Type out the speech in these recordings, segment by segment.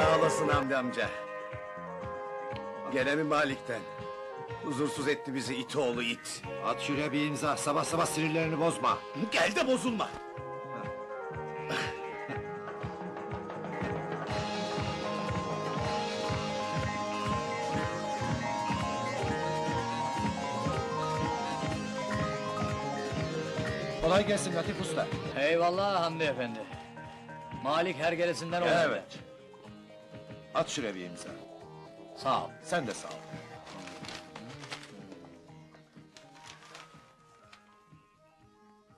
olasın Hamdi amca. Gene mi Malik'ten? Huzursuz etti bizi it oğlu it. At şuraya bir imza, sabah sabah sinirlerini bozma. Gel de bozulma. Kolay gelsin Latif Usta. Eyvallah Hamdi efendi. Malik hergelesinden oldu. Evet. At şuraya bir imza. Sağ ol. Sen de sağ ol.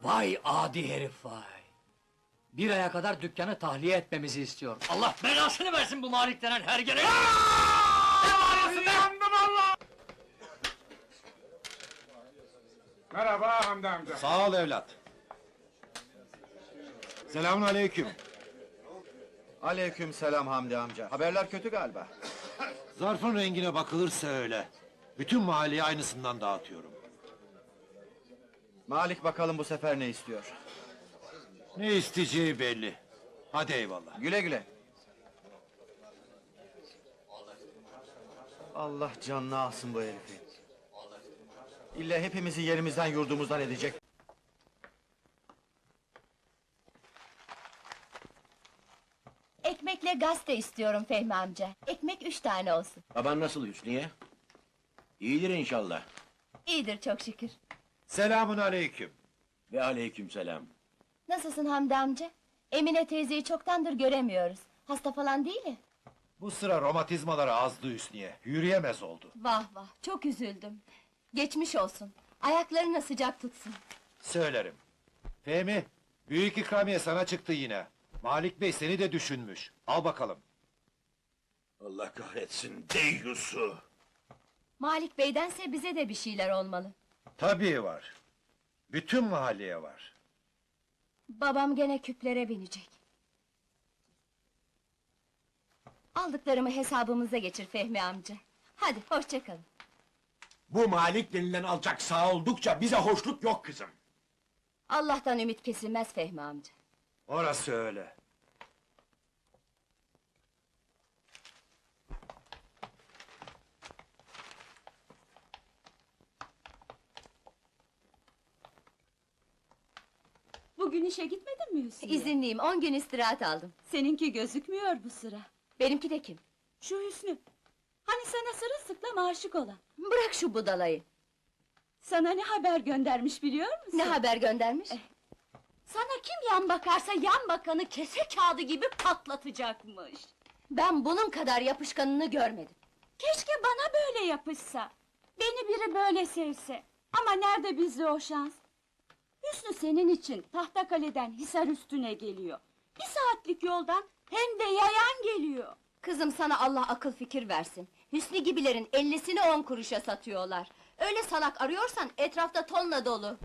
Vay adi herif vay. Bir aya kadar dükkanı tahliye etmemizi istiyor. Allah belasını versin bu Malik denen hergele! Ne bağırıyorsun be? Merhaba Hamdi amca. Sağ ol evlat. Selamun aleyküm. Aleyküm selam Hamdi amca. Haberler kötü galiba. Zarfın rengine bakılırsa öyle. Bütün mahalleye aynısından dağıtıyorum. Malik bakalım bu sefer ne istiyor. Ne isteyeceği belli. Hadi eyvallah. Güle güle. Allah canını alsın bu herifi. İlla hepimizi yerimizden yurdumuzdan edecek. Ekmekle gazete istiyorum Fehmi amca. Ekmek üç tane olsun. Baban nasıl Hüsniye? İyidir inşallah. İyidir çok şükür. Selamun aleyküm. Ve aleyküm selam. Nasılsın Hamdi amca? Emine teyzeyi çoktandır göremiyoruz. Hasta falan değil mi? Bu sıra romatizmaları azdı Hüsniye. Yürüyemez oldu. Vah vah, çok üzüldüm. Geçmiş olsun. Ayaklarına sıcak tutsun. Söylerim. Fehmi, büyük ikramiye sana çıktı yine. Malik Bey seni de düşünmüş. Al bakalım. Allah kahretsin deyyusu. Malik Bey'dense bize de bir şeyler olmalı. Tabii var. Bütün mahalleye var. Babam gene küplere binecek. Aldıklarımı hesabımıza geçir Fehmi amca. Hadi hoşça kalın. Bu Malik denilen alçak sağ oldukça bize hoşluk yok kızım. Allah'tan ümit kesilmez Fehmi amca. Orası öyle. Bugün işe gitmedin mi Hüsnü? İzinliyim, on gün istirahat aldım. Seninki gözükmüyor bu sıra. Benimki de kim? Şu Hüsnü. Hani sana sırılsıklam aşık olan. Bırak şu budalayı. Sana ne haber göndermiş biliyor musun? Ne haber göndermiş? Sana kim yan bakarsa yan bakanı kese kağıdı gibi patlatacakmış. Ben bunun kadar yapışkanını görmedim. Keşke bana böyle yapışsa. Beni biri böyle sevse. Ama nerede bizde o şans? Hüsnü senin için Tahtakale'den Hisar üstüne geliyor. Bir saatlik yoldan hem de yayan geliyor. Kızım sana Allah akıl fikir versin. Hüsnü gibilerin ellisini on kuruşa satıyorlar. Öyle salak arıyorsan etrafta tonla dolu.